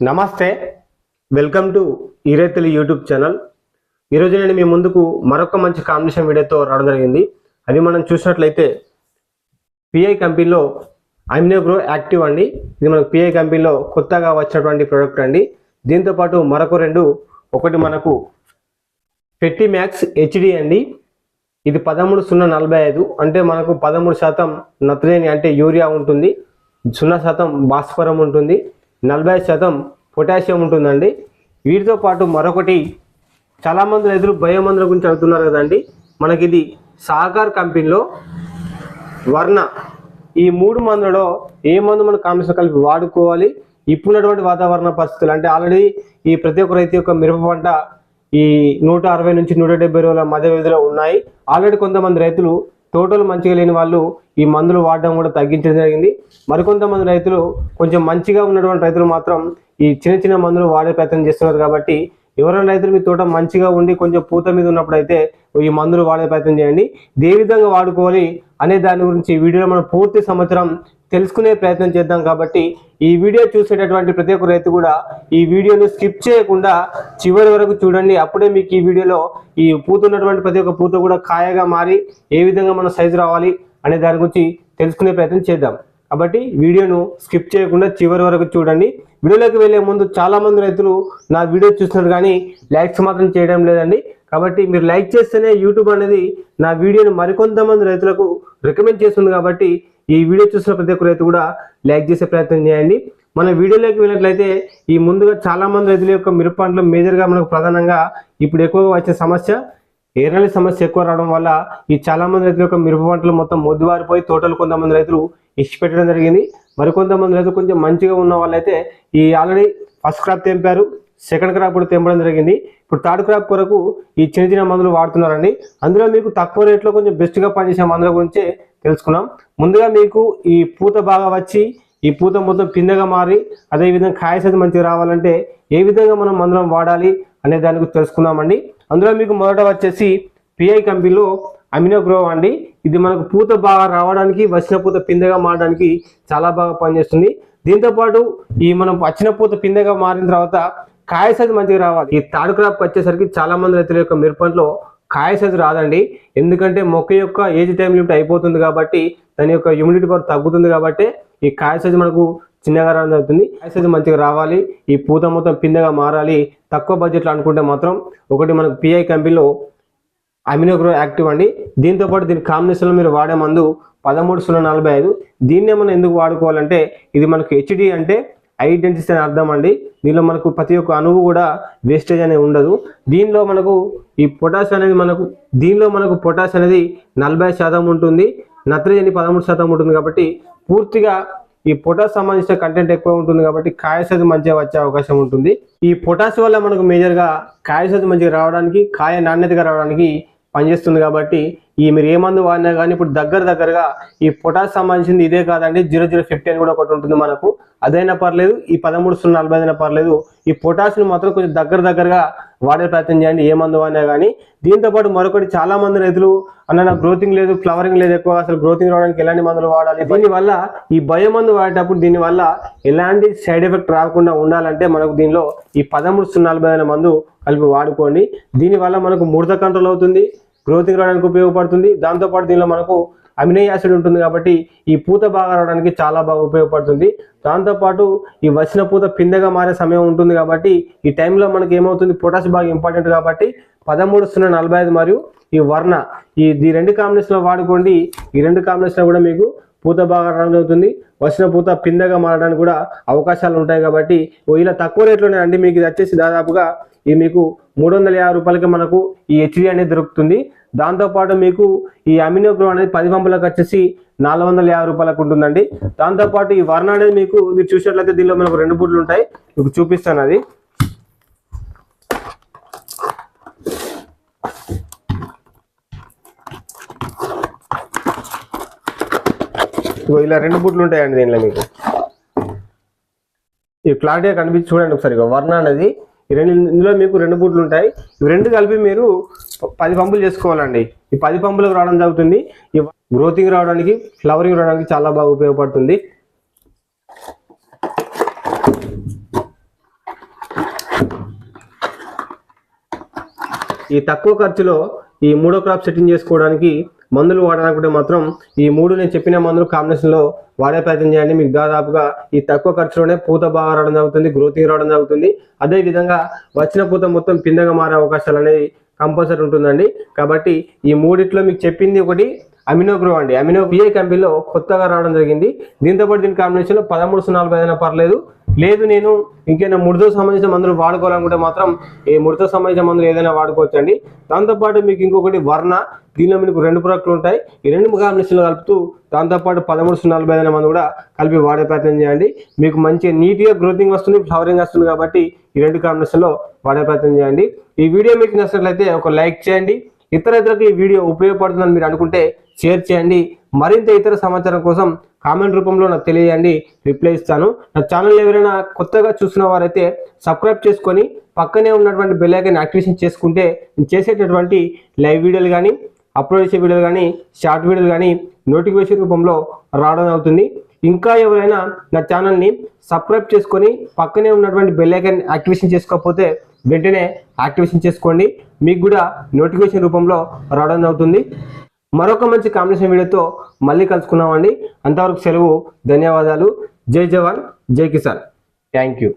నమస్తే. Welcome to ఈరైతులు YouTube channel. ఈరోజు నేను మీ ముందుకు మరొక మంచి కాంబినేషన్ వీడియోతో రావడం జరిగింది. అది మనం చూసినట్లయితే పిఐ కంపెనీలో అమినోగ్రో యాక్టివ్ అండి. ఇది మనకు పిఐ కంపెనీలో కొత్తగా వచ్చినటువంటి ప్రోడక్ట్ అండి. దీంతో పాటు మరొక రెండు ఒకటి మనకు ఫెట్టి మ్యాక్స్ హెచ్డి అండి. ఇది పదమూడు సున్నా నలభై ఐదు. అంటే మనకు పదమూడు శాతం నత్రజని అంటే యూరియా ఉంటుంది. సున్నా శాతం భాస్వరం ఉంటుంది. నలభై శాతం పొటాషియం ఉంటుందండి. వీటితో పాటు మరొకటి చాలామంది రైతులు బయోమందుల గురించి అడుగుతున్నారు కదండి. మనకి ఇది సాగర్ కంపెనీలో వర్ణ. ఈ మూడు మందులలో ఏ మందు మనం కాంబినేషన్ కలిపి వాడుకోవాలి? ఇప్పుడున్నటువంటి వాతావరణ పరిస్థితులు అంటే ఆల్రెడీ ఈ ప్రతి ఒక్క రైతు యొక్క మిరప పంట ఈ నూట అరవై నుంచి నూట డెబ్బై రోజుల మధ్య వ్యవధిలో ఉన్నాయి. ఆల్రెడీ కొంతమంది రైతులు తోటలు మంచిగా లేని వాళ్ళు ఈ మందులు వాడడం కూడా తగ్గించడం జరిగింది. మరికొంతమంది రైతులు కొంచెం మంచిగా ఉన్నటువంటి రైతులు మాత్రం ఈ చిన్న చిన్న మందులు వాడే ప్రయత్నం చేస్తున్నారు కాబట్టి ఎవరైనా రైతులు మీ తోట మంచిగా ఉండి కొంచెం పూత మీద ఉన్నప్పుడు అయితే ఈ మందులు వాడే ప్రయత్నం చేయండి. ఏ విధంగా వాడుకోవాలి అనే దాని గురించి వీడియోలో మనం పూర్తి సంవత్సరం తెలుసుకునే ప్రయత్నం చేద్దాం కాబట్టి ఈ వీడియో చూసేటటువంటి ప్రతి ఒక్క రైతు కూడా ఈ వీడియోను స్కిప్ చేయకుండా చివరి వరకు చూడండి. అప్పుడే మీకు ఈ వీడియోలో ఈ పూత ఉన్నటువంటి ప్రతి ఒక్క పూత కూడా కాయగా మారి ఏ విధంగా మన సైజు రావాలి అనే దాని గురించి తెలుసుకునే ప్రయత్నం చేద్దాం. కాబట్టి వీడియోను స్కిప్ చేయకుండా చివరి వరకు చూడండి. వీడియోలోకి వెళ్ళే ముందు చాలా మంది రైతులు నా వీడియో చూస్తున్నారు కానీ లైక్స్ మాత్రం చేయడం లేదండి. కాబట్టి మీరు లైక్ చేస్తేనే యూట్యూబ్ అనేది నా వీడియోని మరికొంతమంది రైతులకు రికమెండ్ చేస్తుంది కాబట్టి ఈ వీడియో చూసిన ప్రతి ఒక్క రైతు కూడా లైక్ చేసే ప్రయత్నం చేయండి. మన వీడియోలోకి వెళ్ళినట్లయితే ఈ ముందుగా చాలామంది రైతుల యొక్క మిరప పంటలు మేజర్గా మనకు ప్రధానంగా ఇప్పుడు ఎక్కువగా వచ్చే సమస్య ఎర్రని సమస్య ఎక్కువ రావడం వల్ల ఈ చాలామంది రైతుల యొక్క మిరప పంటలు మొత్తం మొద్దుబారిపోయి తోటలు కొంతమంది రైతులు ఇచ్చి పెట్టడం జరిగింది మరికొంతమంది రైతులు కొంచెం మంచిగా ఉన్న వాళ్ళైతే ఈ ఆల్రెడీ ఫస్ట్ క్రాప్ తెంపారు. సెకండ్ క్రాప్ కూడా తెంపడం జరిగింది. ఇప్పుడు థర్డ్ క్రాప్ కొరకు ఈ చిన్న చిన్న మందులు వాడుతున్నారండి. అందులో మీకు తక్కువ రేట్లో కొంచెం బెస్ట్గా పనిచేసే మందుల గురించి తెలుసుకున్నాం. ముందుగా మీకు ఈ పూత బాగా వచ్చి ఈ పూత మొత్తం పిందెగా మారి అదేవిధంగా కాయసతి మంచిగా రావాలంటే ఏ విధంగా మనం మందులం వాడాలి అనే దాని గురించి తెలుసుకుందామండి. అందులో మీకు మొదట వచ్చేసి పిఐ కంపెనీలో అమినోగ్రో అండి. ఇది మనకు పూత బాగా రావడానికి వచ్చిన పూత పిందెగా మారడానికి చాలా బాగా పనిచేస్తుంది. దీంతోపాటు ఈ మనం వచ్చిన పూత పిందెగా మారిన తర్వాత కాయ సైజు మంచిగా రావాలి. ఈ థర్డ్ క్రాప్ వచ్చేసరికి చాలా మంది రైతుల యొక్క మిరపంట్లో కాయ సైజు రాదండి. ఎందుకంటే మొక్క యొక్క ఏజ్ టైం లిమిట్ అయిపోతుంది కాబట్టి దాని యొక్క హ్యూమిడిటీ పవర్ తగ్గుతుంది కాబట్టి ఈ కాయ సైజు మనకు చిన్నగా రావడం జరుగుతుంది. కాయ సైజు మంచిగా రావాలి. ఈ పూత మొత్తం పిందెగా మారాలి. తక్కువ బడ్జెట్లో అనుకుంటే మాత్రం ఒకటి మనకు పిఐ కంపెనీలో అమినోగ్రో యాక్టివ్ అండి. దీంతో పాటు దీని కాంబినేషన్లో మీరు వాడే మందు పదమూడు సున్నా నలభై ఐదు. దీన్నే మనం ఎందుకు వాడుకోవాలంటే ఇది మనకు హెచ్డి అంటే ఐడెంటిటీ అని అర్థం అండి. దీనిలో మనకు ప్రతి ఒక్క అణువు కూడా వేస్టేజ్ అనేది ఉండదు. దీనిలో మనకు ఈ పొటాష్ అనేది మనకు దీనిలో మనకు పొటాష్ అనేది నలభై శాతం ఉంటుంది. నత్రజని పదమూడు శాతం ఉంటుంది కాబట్టి పూర్తిగా ఈ పొటాష్ సంబంధించిన కంటెంట్ ఎక్కువ ఉంటుంది కాబట్టి కాయ మంచిగా వచ్చే అవకాశం ఉంటుంది. ఈ పొటాష్ వల్ల మనకు మేజర్గా కాయ మంచిగా రావడానికి కాయ నాణ్యతగా రావడానికి పనిచేస్తుంది కాబట్టి ఈ మీరు ఏ మందు వాడినా కానీ ఇప్పుడు దగ్గర దగ్గరగా ఈ పొటాష్ సంబంధించింది ఇదే కాదండి జీరో జీరో ఫిఫ్టీ అని కూడా ఒకటి ఉంటుంది మనకు. అదైనా పర్లేదు ఈ పదమూడు సున్నా నలభై అయినా పర్లేదు ఈ పొటాష్ని మాత్రం కొంచెం దగ్గర దగ్గరగా వాడే ప్రయత్నం చేయండి ఏ మందు వాడినా కానీ. దీంతో పాటు మరొకటి చాలా మంది రైతులు అన్న నాకు గ్రోతింగ్ లేదు ఫ్లవరింగ్ లేదు ఎక్కువ అసలు గ్రోతింగ్ రావడానికి ఎలాంటి మందులు వాడాలి? దీనివల్ల ఈ భయం మందు వాడేటప్పుడు దీనివల్ల ఎలాంటి సైడ్ ఎఫెక్ట్ రాకుండా ఉండాలంటే మనకు దీనిలో ఈ పదమూడు సున్నా నలభై అయిన మందు కలిపి వాడుకోండి. దీనివల్ల మనకు ముడత కంట్రోల్ అవుతుంది గ్రోతింగ్ రావడానికి ఉపయోగపడుతుంది. దాంతోపాటు దీనిలో మనకు అమినో యాసిడ్ ఉంటుంది కాబట్టి ఈ పూత బాగా రావడానికి చాలా బాగా ఉపయోగపడుతుంది. దాంతోపాటు ఈ వచ్చిన పూత పిందెగా మారే సమయం ఉంటుంది కాబట్టి ఈ టైంలో మనకి ఏమవుతుంది? పొటాష్ బాగా ఇంపార్టెంట్ కాబట్టి పదమూడు సున్నా నలభై ఐదు మరియు ఈ వర్ణ ఈ ఈ రెండు కాంబినేషన్లో వాడుకోండి. ఈ రెండు కాంబినేషన్లో కూడా మీకు పూత బాగా రావడం జరుగుతుంది. వచ్చిన పూత పిందెగా మారడానికి కూడా అవకాశాలు ఉంటాయి కాబట్టి ఓ ఇలా తక్కువ రేట్లోనే అండి మీకు ఇది వచ్చేసి దాదాపుగా ఇది మీకు మూడు వందల యాభై రూపాయలకి మనకు ఈ హెచ్డి అనేది దొరుకుతుంది. దాంతోపాటు మీకు ఈ అమినోగ్రో అనేది పది పంపులకు వచ్చేసి నాలుగు వందల యాభై రూపాయలకు ఉంటుందండి. దాంతోపాటు ఈ వర్ణ అనేది మీకు మీరు చూసినట్లయితే దీనిలో మనకు రెండు బుడ్లు ఉంటాయి. మీకు చూపిస్తాను అది. ఇలా రెండు బుట్లు ఉంటాయండి దీనిలో మీకు. ఈ క్లారిటీగా కనిపించి చూడండి ఒకసారి వర్ణ అనేది ఈ రెండు ఇందులో మీకు రెండు బూట్లు ఉంటాయి. ఇవి రెండు కలిపి మీరు పది పంపులు చేసుకోవాలండి. ఈ పది పంపులకు రావడం జరుగుతుంది. ఈ గ్రోతింగ్ రావడానికి ఫ్లవరింగ్ రావడానికి చాలా బాగా ఉపయోగపడుతుంది. ఈ తక్కువ ఖర్చులో ఈ మూడో క్రాప్ సెట్టింగ్ చేసుకోవడానికి మందులు వాడాలనుకుంటే మాత్రం ఈ మూడు నేను చెప్పిన మందులు కాంబినేషన్లో వాడే ప్రయత్నం చేయండి. మీకు దాదాపుగా ఈ తక్కువ ఖర్చులోనే పూత బాగా రావడం జరుగుతుంది గ్రోతింగ్ రావడం జరుగుతుంది. అదేవిధంగా వచ్చిన పూత మొత్తం పిందగా మారే అవకాశాలు అనేది కంపల్సరీ ఉంటుందండి. కాబట్టి ఈ మూడిట్లో మీకు చెప్పింది ఒకటి అమినో గ్రో అండి. అమినో పిఐ కంపెనీలో కొత్తగా రావడం జరిగింది. దీంతో పాటు దీని కాంబినేషన్లో పదమూడు సున్నా నలభై పర్లేదు. లేదు నేను ఇంకేమైనా ముడితో సంబంధించిన మందులు వాడుకోవాలనుకుంటే మాత్రం ఈ ముడితో సంబంధించిన మందులు ఏదైనా వాడుకోవచ్చు అండి దాంతోపాటు మీకు ఇంకొకటి వర్ణ. దీనిలో మీకు రెండు ప్రొడక్ట్లు ఉంటాయి. ఈ రెండు కాంబినేషన్లు కలుపుతూ దాంతోపాటు పదమూడు సున్నా నలభై ఐదు మంది కూడా కలిపి వాడే ప్రయత్నం చేయండి. మీకు మంచి నీట్గా గ్రోతింగ్ వస్తుంది ఫ్లవరింగ్ వస్తుంది కాబట్టి ఈ రెండు కాంబినేషన్లో వాడే ప్రయత్నం చేయండి. ఈ వీడియో మీకు నచ్చినట్లయితే ఒక లైక్ చేయండి. ఇతర ఇతరులకు ఈ వీడియో ఉపయోగపడుతుందని మీరు అనుకుంటే షేర్ చేయండి. మరింత ఇతర సమాచారం కోసం కామెంట్ రూపంలో నాకు తెలియజేయండి. రిప్లై ఇస్తాను. నా ఛానల్ ఎవరైనా కొత్తగా చూసిన వారైతే సబ్స్క్రైబ్ చేసుకొని పక్కనే ఉన్నటువంటి బెల్ ఐకాన్ యాక్టివేషన్ చేసుకుంటే నేను చేసేటటువంటి లైవ్ వీడియోలు కానీ అప్లోడ్ చేసే వీడియోలు కానీ షార్ట్ వీడియోలు కానీ నోటిఫికేషన్ రూపంలో రావడం అవుతుంది. ఇంకా ఎవరైనా నా ఛానల్ని సబ్స్క్రైబ్ చేసుకొని పక్కనే ఉన్నటువంటి బెల్ ఐకాన్ యాక్టివేషన్ చేసుకోకపోతే వెంటనే యాక్టివేషన్ చేసుకోండి. మీకు కూడా నోటిఫికేషన్ రూపంలో రావడం అవుతుంది. మరొక మంచి కాంబినేషన్ వీడియోతో మళ్ళీ కలుసుకున్నామండి అంతవరకు సెలవు ధన్యవాదాలు. జై జవాన్ జై కిసాన్. Thank you